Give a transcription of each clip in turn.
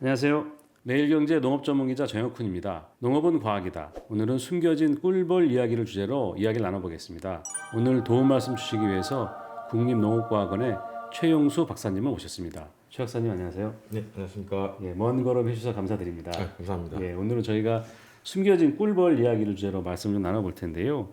안녕하세요. 매일경제 농업 전문기자 정혁훈입니다. 농업은 과학이다. 오늘은 숨겨진 꿀벌 이야기를 주제로 이야기를 나눠보겠습니다. 오늘 도움 말씀 주시기 위해서 국립농업과학원의 최용수 박사님을 모셨습니다. 최 박사님 안녕하세요. 네, 안녕하십니까. 예, 먼 걸음 해주셔서 감사드립니다. 아, 감사합니다. 예, 오늘은 저희가 숨겨진 꿀벌 이야기를 주제로 말씀을 좀 나눠볼 텐데요.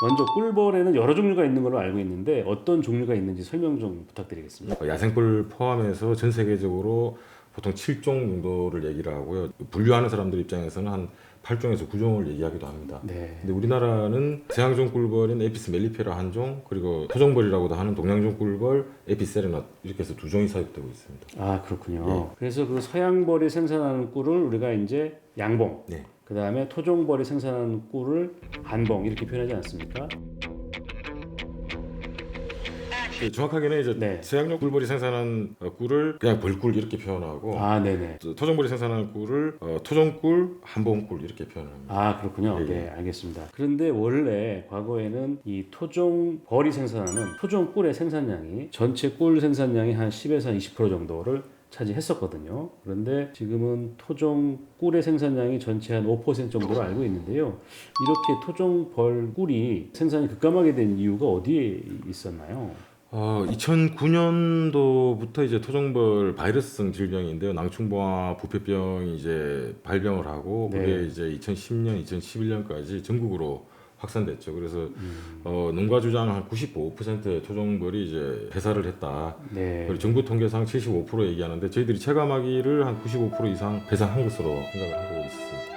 먼저 꿀벌에는 여러 종류가 있는 걸로 알고 있는데 어떤 종류가 있는지 설명 좀 부탁드리겠습니다. 어, 야생꿀 포함해서 전 세계적으로 보통 7종 정도를 얘기를 하고요. 분류하는 사람들 입장에서는 한 8종에서 9종을 얘기하기도 합니다. 네. 근데 우리나라는 세양종 꿀벌인 에피스 멜리페라 한 종, 그리고 토종벌이라고도 하는 동양종 꿀벌 에피세레나 이렇게 해서 두 종이 사육되고 있습니다. 아 그렇군요. 예. 그래서 그 서양벌이 생산하는 꿀을 우리가 이제 양봉, 네. 그 다음에 토종벌이 생산하는 꿀을 한봉 이렇게 표현하지 않습니까? 그 정확하게는 이제 네. 세양종 꿀벌이 생산한 어, 꿀을 그냥 벌꿀 이렇게 표현하고 아 네네. 토종벌이 생산하는 꿀을 어, 토종꿀, 한봉꿀 이렇게 표현합니다. 아 그렇군요. 예, 네 알겠습니다. 그런데 원래 과거에는 이 토종 벌이 생산하는 토종 꿀의 생산량이 전체 꿀 생산량의 한 10에서 한20% 정도를 차지했었거든요. 그런데 지금은 토종 꿀의 생산량이 전체 한 5% 정도로 알고 있는데요. 이렇게 토종 벌 꿀이 생산이 급감하게 된 이유가 어디에 있었나요? 어, 2009년도부터 이제 토종벌 바이러스성 질병인데요. 낭충봉화 부패병이 이제 발병을 하고 그게 네. 이제 2010년, 2011년까지 전국으로 확산됐죠. 그래서 음. 어, 농가 주장 한 95%의 토종벌이 이제 폐사를 했다. 네. 그리고 정부 통계상 75% 얘기하는데 저희들이 체감하기를 한 95% 이상 폐사한 것으로 생각을 하고 있습니다.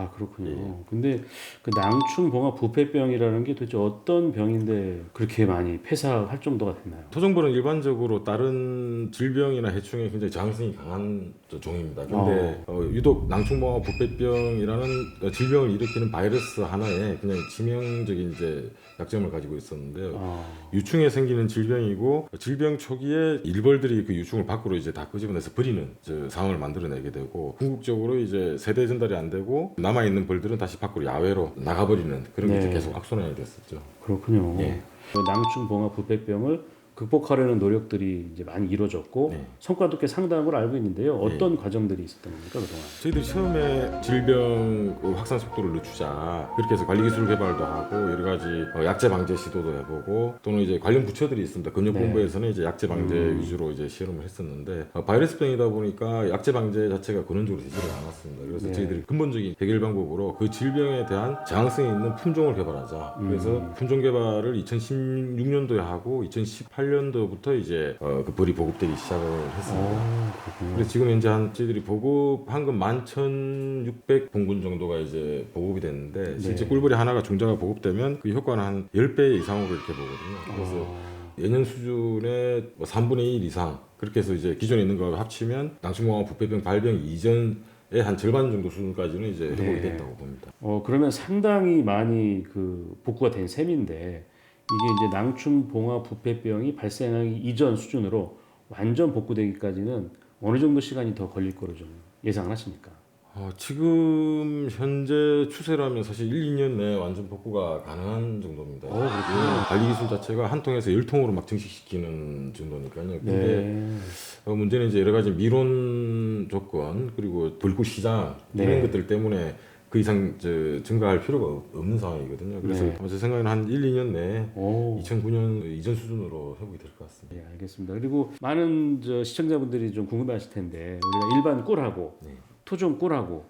아 그렇군요. 예. 근데 그 낭충봉화 부패병이라는 게 도대체 어떤 병인데 그렇게 많이 폐사할 정도가 됐나요? 토종벌은 일반적으로 다른 질병이나 해충에 굉장히 저항성이 강한 저 종입니다. 근데 어, 유독 낭충봉화 부패병이라는 어, 질병을 일으키는 바이러스 하나에 그냥 치명적인 이제 약점을 가지고 있었는데요. 아, 유충에 생기는 질병이고 질병 초기에 일벌들이 그 유충을 밖으로 이제 다 끄집어내서 버리는 저 상황을 만들어내게 되고 궁극적으로 이제 세대 전달이 안 되고 남아 있는 벌들은 다시 밖으로 야외로 나가버리는 그런 게 이제 네. 계속 악순환이 됐었죠. 그렇군요. 예. 그 낭충봉화 부패병을 극복하려는 노력들이 이제 많이 이루어졌고 네. 성과도 꽤 상당한 걸 알고 있는데요. 어떤 과정들이 있었던 겁니까 그동안? 저희들이 처음에 질병 그 확산 속도를 늦추자 그렇게 해서 관리 기술 개발도 하고 여러 가지 어, 약제 방제 시도도 해보고 또는 이제 관련 부처들이 있습니다. 근육본부에서는 이제 약제 방제 음. 위주로 이제 실험을 했었는데 어, 바이러스병이다 보니까 약제 방제 자체가 근원적으로 되지를 않았습니다. 그래서 네. 저희들이 근본적인 해결 방법으로 그 질병에 대한 저항성이 있는 품종을 개발하자. 그래서 음. 품종 개발을 2016년도에 하고 2018 년도부터 이제 어, 그 벌이 보급되기 시작을 했습니다. 어, 그렇군요. 그래서 지금 현재 한 저희들이 보급한 건 11,600 봉군 정도가 이제 보급이 됐는데 실제 네. 꿀벌이 하나가 중자가 보급되면 그 효과는 한 10배 이상으로 이렇게 보거든요. 그래서 어, 예년 수준의 뭐 3분의 1 이상 그렇게 해서 이제 기존에 있는 거 합치면 낭충공화 부패병 발병 이전 의 한 절반 정도 수준까지는 이제 회복이 네. 됐다고 봅니다. 어, 그러면 상당히 많이 그 복구가 된 셈인데 이게 이제 낭충 봉화 부패병이 발생하기 이전 수준으로 완전 복구되기까지는 어느 정도 시간이 더 걸릴 거로 좀 예상을 하십니까? 어, 지금 현재 추세라면 사실 1, 2년 내에 완전 복구가 가능한 정도입니다. 어, 그렇군요. 예, 관리 기술 자체가 한 통에서 열 통으로 막 증식시키는 정도니까요. 근데 네. 어, 문제는 이제 여러 가지 미론 조건 그리고 불구 시장 네. 이런 것들 때문에 그 이상 저, 증가할 필요가 없- 없는 상황이거든요. 그래서 네. 제 생각에는 한 1, 2년 내에 오. 2009년 이전 수준으로 회복이 될 것 같습니다. 예, 알겠습니다. 그리고 많은 저 시청자분들이 좀 궁금해하실 텐데 우리가 일반 꿀하고 네. 토종 꿀하고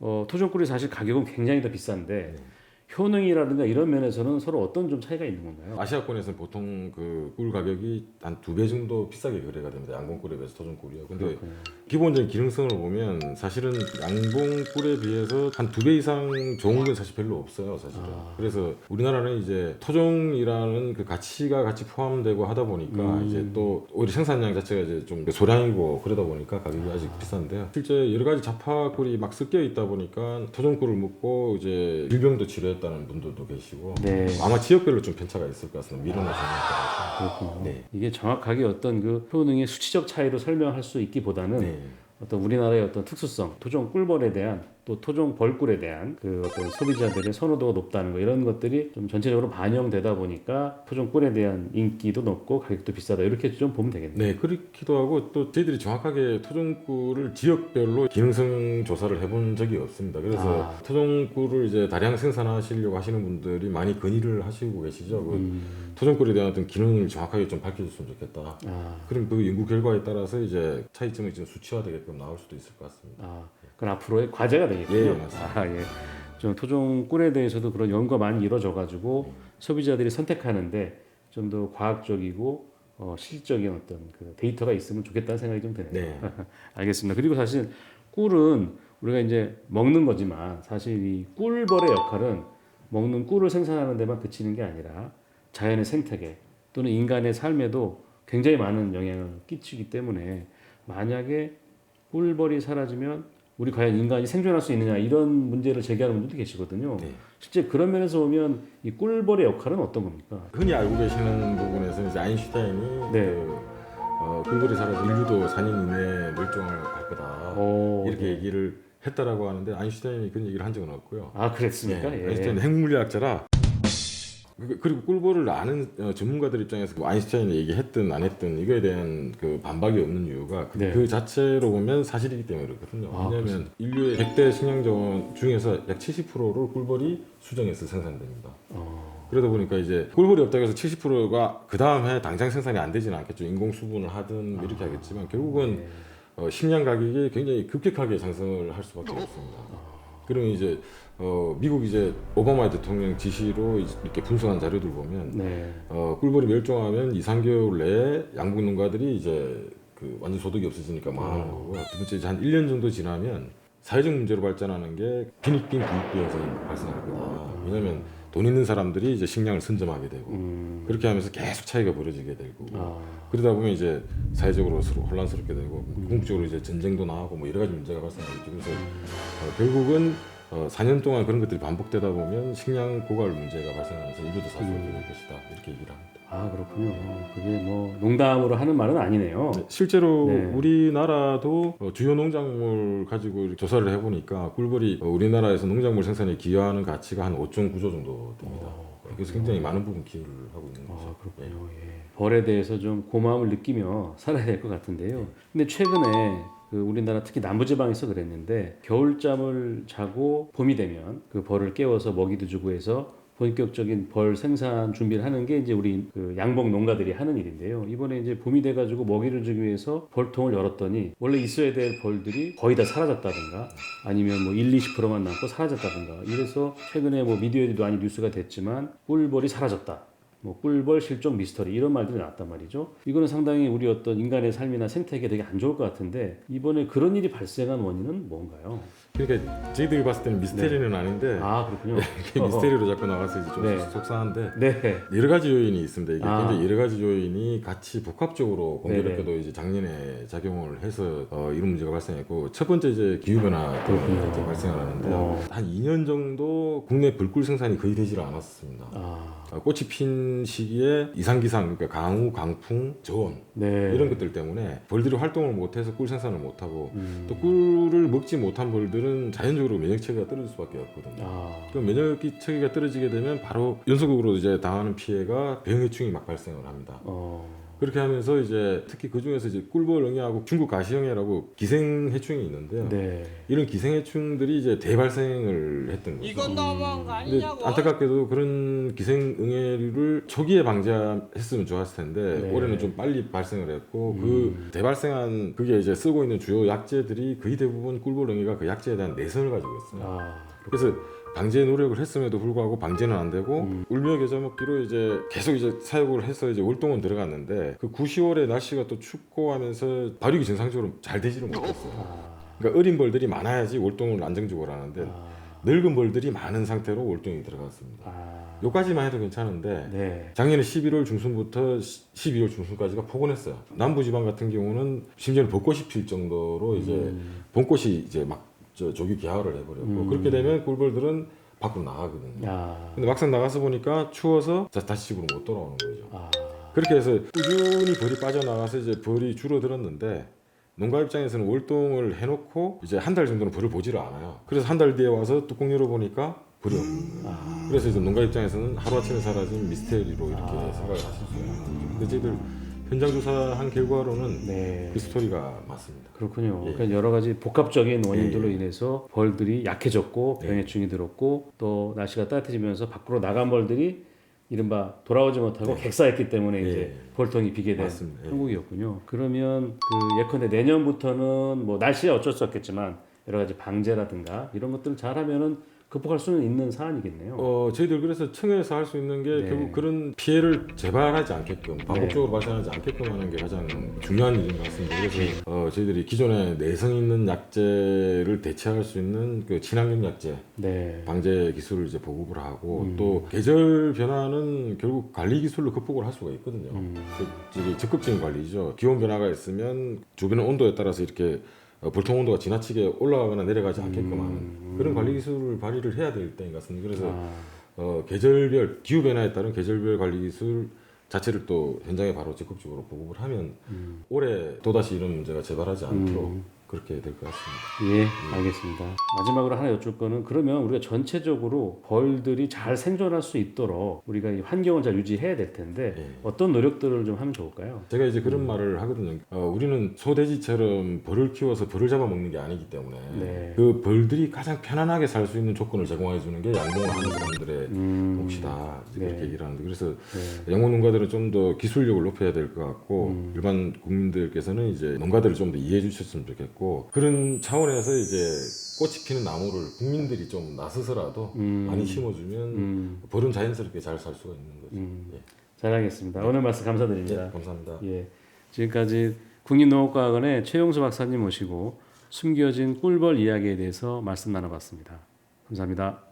어, 토종 꿀이 사실 가격은 굉장히 더 비싼데 네. 효능이라든가 이런 면에서는 서로 어떤 좀 차이가 있는 건가요? 아시아권에서는 보통 그 꿀 가격이 한 두 배 정도 비싸게 거래가 됩니다. 양봉꿀에 비해서 토종꿀이요. 근데 그렇군요. 기본적인 기능성을 보면 사실은 양봉꿀에 비해서 한 두 배 이상 좋은 건 사실 별로 없어요, 사실은. 아. 그래서 우리나라는 이제 토종이라는 그 가치가 같이 포함되고 하다 보니까 음. 이제 또 오히려 생산량 자체가 이제 좀 소량이고 그러다 보니까 가격이 아 직 비싼데요. 실제 여러 가지 자파꿀이 막 섞여 있다 보니까 토종꿀을 먹고 이제 질병도 치료 했다는 분들도 계시고 네. 아마 지역별로 좀 편차가 있을 것 같습니다. 정확히. 그렇군요. 네. 이게 정확하게 어떤 그 효능의 수치적 차이로 설명할 수 있기보다는 네. 어떤 우리나라의 어떤 특수성, 토종 꿀벌에 대한 또 토종 벌꿀에 대한 그 어떤 소비자들의 선호도가 높다는 거 이런 것들이 좀 전체적으로 반영되다 보니까 토종 꿀에 대한 인기도 높고 가격도 비싸다 이렇게 좀 보면 되겠네요. 네, 그렇기도 하고 또 저희들이 정확하게 토종 꿀을 지역별로 기능성 조사를 해본 적이 없습니다. 그래서 아. 토종 꿀을 이제 다량 생산하시려고 하시는 분들이 많이 건의를 하시고 계시죠. 그 음, 토종 꿀에 대한 어떤 기능을 정확하게 좀 밝혀줬으면 좋겠다. 아, 그럼 그 연구 결과에 따라서 이제 차이점이 좀 수치화되게끔 나올 수도 있을 것 같습니다. 아, 그건 앞으로의 과제가 되겠군요. 예, 맞습니다. 아, 예. 좀 토종 꿀에 대해서도 그런 연구가 많이 이루어져 가지고 소비자들이 선택하는데 좀 더 과학적이고 어, 실적인 어떤 그 데이터가 있으면 좋겠다는 생각이 좀 드네요. 네. 알겠습니다. 그리고 사실 꿀은 우리가 이제 먹는 거지만 사실 이 꿀벌의 역할은 먹는 꿀을 생산하는 데만 그치는 게 아니라 자연의 생태계 또는 인간의 삶에도 굉장히 많은 영향을 끼치기 때문에 만약에 꿀벌이 사라지면 우리 과연 인간이 생존할 수 있느냐 이런 문제를 제기하는 분들도 계시거든요. 네. 실제 그런 면에서 보면 이 꿀벌의 역할은 어떤 겁니까? 흔히 알고 계시는 부분에서 이제 아인슈타인이 네. 그, 어, 꿀벌이 사라져 인류도 4년 이내에 멸종을 할 거다 어, 이렇게 얘기를 했다라고 하는데 아인슈타인이 그런 얘기를 한 적은 없고요. 아 그랬습니까? 예, 예. 아인슈타인 은 핵물리학자라 그- 그리고 꿀벌을 아는 어, 전문가들 입장에서 뭐 아인슈타인이 얘기했든 안 했든 이거에 대한 그 반박이 없는 이유가 그, 네. 그 자체로 보면 사실이기 때문에 그렇거든요. 아, 왜냐하면 인류의 100대 식량자원 중에서 약 70%를 꿀벌이 수정해서 생산됩니다. 어, 그러다 보니까 이제 꿀벌이 없다고 해서 70%가 그 다음 해 당장 생산이 안 되지는 않겠죠. 인공 수분을 하든 이렇게 하겠지만 결국은 네. 어, 식량 가격이 굉장히 급격하게 상승을 할 수밖에 없습니다. 그러면 이제 어, 미국 이제 오바마 대통령 지시로 이렇게 분석한 자료들 보면 네. 어, 꿀벌이 멸종하면 2, 3개월 내에 양봉 농가들이 이제 그 완전 소득이 없어지니까 망하는 거고요. 두 번째 이제 한 1년 정도 지나면 사회적 문제로 발전하는 게 빈익빈 구입비 현상이 발생할 거다. 왜냐하면 돈 있는 사람들이 이제 식량을 선점하게 되고 음, 그렇게 하면서 계속 차이가 벌어지게 되고 아, 그러다 보면 이제 사회적으로 서로 혼란스럽게 되고 궁극적으로 이제 전쟁도 나고 뭐 여러 가지 문제가 발생하겠죠. 그래서 어, 결국은 어, 4년 동안 그런 것들이 반복되다 보면 식량 고갈 문제가 발생하면서 인류도 사수하게 될 것이다 이렇게 얘기를 합니다. 아 그렇군요. 그게 뭐 농담으로 하는 말은 아니네요. 네, 실제로 네. 우리나라도 어, 주요 농작물 가지고 조사를 해보니까 꿀벌이 어, 우리나라에서 농작물 생산에 기여하는 가치가 한 5.9조 정도 됩니다. 그래서 굉장히 많은 부분 기여를 하고 있는 거죠. 아 그렇군요. 예. 벌에 대해서 좀 고마움을 느끼며 살아야 될 것 같은데요. 근데 최근에 그 우리나라 특히 남부지방에서 그랬는데 겨울잠을 자고 봄이 되면 그 벌을 깨워서 먹이도 주고 해서 본격적인 벌 생산 준비를 하는 게 이제 우리 그 양봉 농가들이 하는 일인데요. 이번에 이제 봄이 돼가지고 먹이를 주기 위해서 벌통을 열었더니 원래 있어야 될 벌들이 거의 다 사라졌다든가 아니면 뭐 1, 20%만 남고 사라졌다든가 이래서 최근에 뭐 미디어에도 많이 뉴스가 됐지만 꿀벌이 사라졌다. 뭐 꿀벌 실종 미스터리 이런 말들이 나왔단 말이죠. 이거는 상당히 우리 어떤 인간의 삶이나 생태계에 되게 안 좋을 것 같은데 이번에 그런 일이 발생한 원인은 뭔가요? 그러니까 저희들이 봤을 때는 미스테리는 아닌데 아 그렇군요. 이게 미스테리로 자꾸 나와서 이제 좀 네. 속상한데 네. 여러 가지 요인이 있습니다. 이게 아. 굉장히 여러 가지 요인이 같이 복합적으로 공교롭게도. 이제 작년에 작용을 해서 어, 이런 문제가 발생했고 첫 번째 이제 기후 변화 때문에 발생을 하는데요. 어. 한 2년 정도 국내 불꿀 생산이 거의 되지를 않았습니다. 아, 어, 꽃이 핀 시기에 이상기상 그러니까 강우, 강풍, 저온 네. 이런 것들 때문에 벌들이 활동을 못해서 꿀 생산을 못하고 음. 또 꿀을 먹지 못한 벌들은 자연적으로 면역 체계가 떨어질 수밖에 없거든요. 아, 그 면역 체계가 떨어지게 되면 바로 연속으로 이제 당하는 피해가 병해충이 막 발생을 합니다. 어, 그렇게 하면서 이제 특히 그 중에서 이제 꿀벌응애하고 중국 가시형해라고 기생해충이 있는데요. 네. 이런 기생해충들이 이제 대발생을 했던 거죠. 이건 너무한 거 아니냐고. 안타깝게도 그런 기생응애를 초기에 방지했으면 좋았을 텐데 네. 올해는 좀 빨리 발생을 했고 그 대발생한 그게 이제 쓰고 있는 주요 약제들이 거의 대부분 꿀벌응애가 그 약제에 대한 내성을 가지고 있어요. 아, 그래서 방제 노력을 했음에도 불구하고 방제는 안 되고 음. 울며 겨자 먹기로 이제 계속 이제 사육을 해서 이제 월동은 들어갔는데 그 9, 10월에 날씨가 또 춥고 하면서 발육이 정상적으로 잘 되지를 못했어요. 아, 그러니까 어린 벌들이 많아야지 월동을 안정적으로 하는데 아, 늙은 벌들이 많은 상태로 월동이 들어갔습니다. 아, 요까지만 해도 괜찮은데 네. 작년에 11월 중순부터 12월 중순까지가 포근했어요. 남부지방 같은 경우는 심지어 벚꽃이 필 정도로 이제 음. 봄꽃이 이제 막 저 조기 개화를 해버렸고 음. 그렇게 되면 꿀벌들은 밖으로 나가거든요. 아, 근데 막상 나가서 보니까 추워서 자- 다시 집으로 못 돌아오는 거죠. 아, 그렇게 해서 꾸준히 벌이 빠져나가서 이제 벌이 줄어들었는데 농가 입장에서는 월동을 해놓고 이제 한 달 정도는 벌을 보지를 않아요. 그래서 한 달 뒤에 와서 뚜껑 열어보니까 벌이 없는 거예요. 아, 그래서 이제 농가 입장에서는 하루아침에 사라진 미스테리로 이렇게 아. 생각을 거죠. 근데 저희들 현장 조사한 결과로는 네. 그 스토리가 맞습니다. 그렇군요. 예. 그러니까 여러 가지 복합적인 원인들로 예, 예. 인해서 벌들이 약해졌고 예. 병해충이 들었고 또 날씨가 따뜻해지면서 밖으로 나간 벌들이 이른바 돌아오지 못하고 네. 객사했기 때문에 예. 이제 벌통이 비게 된 맞습니다. 예. 형국이었군요. 그러면 그 예컨대 내년부터는 뭐 날씨에 어쩔 수 없겠지만 여러 가지 방제라든가 이런 것들을 잘하면은 극복할 수는 있는 사안이겠네요. 어, 저희들 그래서 청에서 할 수 있는 게 네. 결국 그런 피해를 재발하지 않게끔 반복적으로 발생하지 않게끔 하는 게 가장 중요한 일인 것 같습니다. 그래서 네. 어, 저희들이 기존에 내성 있는 약제를 대체할 수 있는 그 친환경 약제 네. 방제 기술을 이제 보급을 하고 음. 또 계절 변화는 결국 관리 기술로 극복을 할 수가 있거든요. 음. 그 적극적인 관리죠. 기온 변화가 있으면 주변의 온도에 따라서 이렇게 어, 볼통 온도가 지나치게 올라가거나 내려가지 않게끔 하는 음. 그런 관리 기술을 발휘를 해야 될 때인 것 같습니다. 그래서 아, 어, 계절별 기후 변화에 따른 계절별 관리 기술 자체를 또 현장에 바로 적극적으로 보급을 하면 음. 올해 또다시 이런 문제가 재발하지 않도록 음. 그렇게 될 것 같습니다. 예, 알겠습니다. 마지막으로 하나 여쭐 거는 그러면 우리가 전체적으로 벌들이 잘 생존할 수 있도록 우리가 이 환경을 잘 유지해야 될 텐데 예. 어떤 노력들을 좀 하면 좋을까요? 제가 이제 그런 말을 하거든요. 어, 우리는 소돼지처럼 벌을 키워서 벌을 잡아먹는 게 아니기 때문에 네. 그 벌들이 가장 편안하게 살 수 있는 조건을 제공해 주는 게 양봉을 하는 사람들의 음, 몫이다. 이제 그렇게 네. 얘기를 하는데 그래서 네. 양봉 농가들은 좀 더 기술력을 높여야 될 것 같고 음. 일반 국민들께서는 이제 농가들을 좀 더 이해해 주셨으면 좋겠고 그런 차원에서 이제 꽃이 피는 나무를 국민들이 좀 나서서라도 음. 많이 심어주면 음, 벌은 자연스럽게 잘 살 수가 있는 거죠. 음. 예. 잘 알겠습니다. 오늘 말씀 예, 감사드립니다. 감사합니다. 예, 지금까지 국립농업과학원의 최용수 박사님 모시고 숨겨진 꿀벌 이야기에 대해서 말씀 나눠봤습니다. 감사합니다.